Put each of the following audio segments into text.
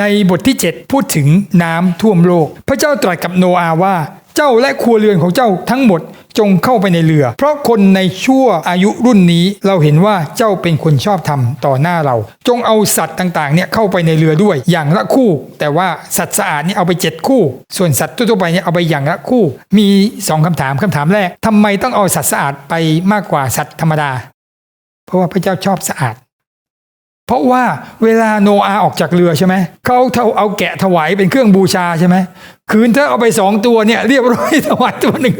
ในบทที่ 7 พูดถึงน้ำท่วมโลก พระเจ้าตรัสกับโนอาว่าเจ้าและครัวเรือนของเจ้าทั้งหมดจงเข้าไปในเรือ เพราะคนในชั่วอายุรุ่นนี้เราเห็นว่าเจ้าเป็นคนชอบธรรมต่อหน้าเรา จงเอาสัตว์ต่างๆเนี่ยเข้าไปในเรือด้วยอย่างละคู่ แต่ว่าสัตว์สะอาดเนี่ยเอาไป 7 คู่ ส่วนสัตว์ทั่วๆไปเนี่ยเอาไปอย่างละคู่ มีสองคำถามคำถามแรกทำไมต้องเอาสัตว์สะอาดไปมากกว่าสัตว์ธรรมดา เพราะว่าพระเจ้าชอบสะอาด เพราะว่าเวลาโนอาออกจากเรือใช่ไหมเขาเอาเอาแกะถวายเป็นเครื่องบูชาใช่ไหมคืนถ้าเอาไปสองตัวเนี่ยเรียบร้อยถวายตัวหนึ่ง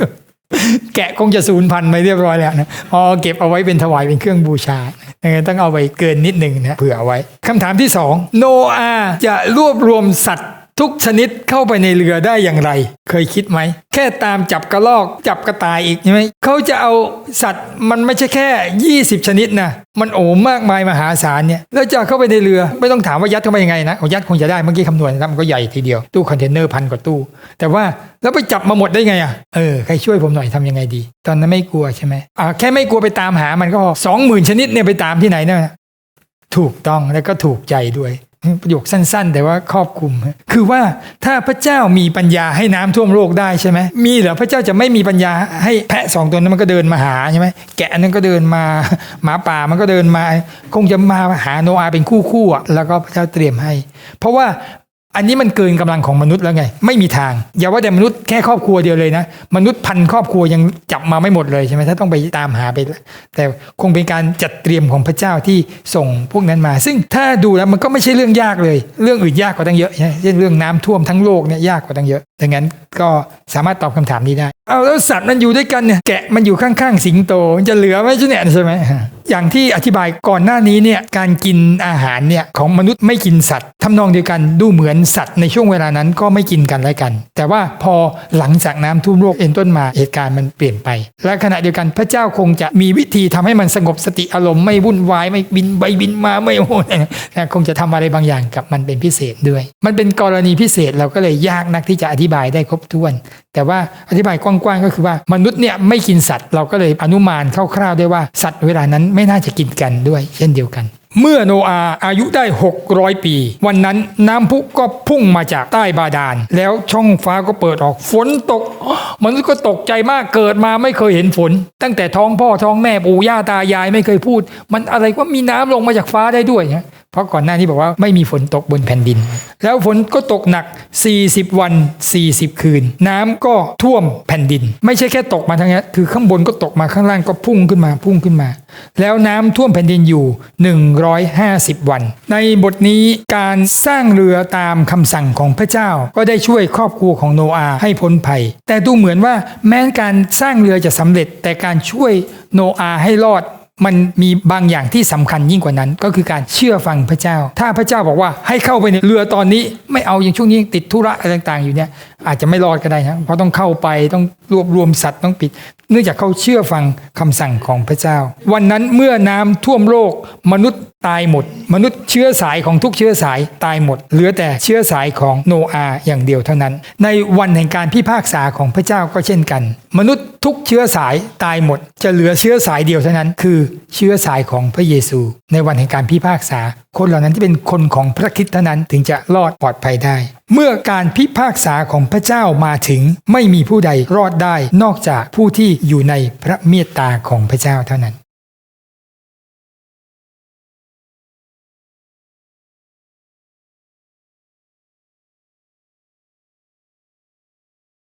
แกะคงจะสูญพันธุ์ไปเรียบร้อยแล้วนะพอเก็บเอาไว้เป็นถวายเป็นเครื่องบูชาดังนั้ต้องเอาไปเกินนิดหนึ่งนะเผื่อเอาไว้คำถามที่สองโนอาจะรวบรวมสัตว์ ทุกชนิดเข้าไปในเรือได้อย่างไร เคยคิดไหม แค่ตามจับกระลอกจับกระต่ายอีกใช่ไหมเขาจะเอาสัตว์มันไม่ใช่แค่ 20 ชนิดนะมันโอมากมายมหาศาลเนี่ยแล้วจะเข้าไปในเรือไม่ต้องถามว่ายัดเข้าไปยังไงนะเอายัดคงจะได้เมื่อกี้คำนวณแล้วมันก็ใหญ่ทีเดียวตู้คอนเทนเนอร์พันกว่าตู้ แต่ว่าแล้วไปจับมาหมดได้ไงอะเออใครช่วยผมหน่อยทำยังไงดี ตอนนั้นไม่กลัวใช่ไหมอ่าแค่ไม่กลัวไปตามหามันก็พอสองหมื่นชนิดเนี่ยไปตามที่ไหนเนี่ยถูกต้องแล้วก็ถูกใจด้วย ประโยคสั้น ๆ แต่ว่าครอบคลุม คือว่าถ้าพระเจ้ามีปัญญาให้น้ำท่วมโลกได้ใช่ไหมมีเหรอพระเจ้าจะไม่มีปัญญาให้แพะสองตัวนั้นมันก็เดินมาหาใช่ไหมแกะนั้นก็เดินมาหมาป่ามันก็เดินมา คงจะมาหาโนอาเป็นคู่คู่ๆอะแล้วก็พระเจ้าเตรียมให้ เพราะว่า อันนี้มันเกินกำลังของมนุษย์แล้วไง ไม่มีทาง อย่าว่าแต่มนุษย์แค่ครอบครัวเดียวเลยนะ มนุษย์พันครอบครัวยังจับมาไม่หมดเลยใช่ไหมถ้าต้องไปตามหาไป แต่คงเป็นการจัดเตรียมของพระเจ้าที่ส่งพวกนั้นมา ซึ่งถ้าดูแล้วมันก็ไม่ใช่เรื่องยากเลย เรื่องอื่นยากกว่าตั้งเยอะใช่เช่นเรื่องน้ำท่วมทั้งโลกเนี่ยยากกว่าตั้งเยอะดังนั้นก็สามารถตอบคำถามนี้ได้ เอาแล้วสัตว์มันอยู่ด้วยกันเนี่ยแกะมันอยู่ข้างๆสิงโตมันจะเหลือไหมใช่เนี่ยใช่ไหม อย่างที่อธิบายก่อนหน้านี้เนี่ยการกินอาหารเนี่ยของมนุษย์ไม่กินสัตว์ทำนองเดียวกันดูเหมือนสัตว์ในช่วงเวลานั้นก็ไม่กินกันและกัน แต่ว่าพอหลังจากน้ำท่วมโลกเอ็นต้นมาเหตุการณ์มันเปลี่ยนไป และขณะเดียวกันพระเจ้าคงจะมีวิธีทำให้มันสงบสติอารมณ์ไม่วุ่นวายไม่บินไปบินมาไม่โอ้ยนะคงจะทำอะไรบางอย่างกับมันเป็นพิเศษด้วย มันเป็นกรณีพิเศษเราก็เลยยากนักที่จะอธิบายได้ครบถ้วน แต่ว่าอธิบายกว้างๆก็คือว่ามนุษย์เนี่ยไม่กินสัตว์ เราก็เลยอนุมานคร่าวๆได้ว่าสัตว์เวลานั้นไม่น่าจะกินกันด้วย เช่นเดียวกัน เมื่อโนอาอายุได้ 600 ปี วันนั้นน้ำพุก็พุ่งมาจากใต้บาดาล แล้วช่องฟ้าก็เปิดออกฝนตก มนุษย์ก็ตกใจมากเกิดมาไม่เคยเห็นฝน ตั้งแต่ท้องพ่อท้องแม่ปู่ย่าตายายไม่เคยพูด มันอะไรว่ามีน้ำลงมาจากฟ้าได้ด้วยนะ เพราะก่อนหน้านี้บอกว่าไม่มีฝนตกบนแผ่นดิน แล้วฝนก็ตกหนัก 40 วัน 40 คืน น้ำก็ท่วมแผ่นดิน ไม่ใช่แค่ตกมาทางนี้คือข้างบนก็ตกมาข้างล่างก็พุ่งขึ้นมาพุ่งขึ้นมา แล้วน้ำท่วมแผ่นดินอยู่ 150 วัน ในบทนี้การสร้างเรือตามคำสั่งของพระเจ้าก็ได้ช่วยครอบครัวของโนอาห์ให้พ้นภัย แต่ดูเหมือนว่าแม้การสร้างเรือจะสำเร็จแต่การช่วยโนอาห์ให้รอด มันมีบางอย่างที่สำคัญยิ่งกว่านั้น ก็คือการเชื่อฟังพระเจ้า ถ้าพระเจ้าบอกว่าให้เข้าไปในเรือตอนนี้ ไม่เอาอย่างช่วงนี้ติดธุระอะไรต่างๆอยู่เนี่ย อาจจะไม่รอดก็ได้นะเพราะต้องเข้าไปต้องรวบรวมสัตว์ต้องปิด เนื่องจากเขาเชื่อฟังคำสั่งของพระเจ้า วันนั้นเมื่อน้ำท่วมโลก มนุษย์ตายหมด มนุษย์เชื้อสายของทุกเชื้อสายตายหมด เหลือแต่เชื้อสายของโนอาอย่างเดียวเท่านั้น ในวันแห่งการพิพากษาของพระเจ้าก็เช่นกัน มนุษย์ทุกเชื้อสายตายหมด จะเหลือเชื้อสายเดียวเท่านั้น คือเชื้อสายของพระเยซู ในวันแห่งการพิพากษา คนเหล่านั้นที่เป็นคนของพระคริสต์เท่านั้นถึงจะรอดปลอดภัยได้ เมื่อการพิพากษาของพระเจ้ามาถึงไม่มีผู้ใดรอดได้นอกจากผู้ที่อยู่ในพระเมตตาของพระเจ้าเท่านั้น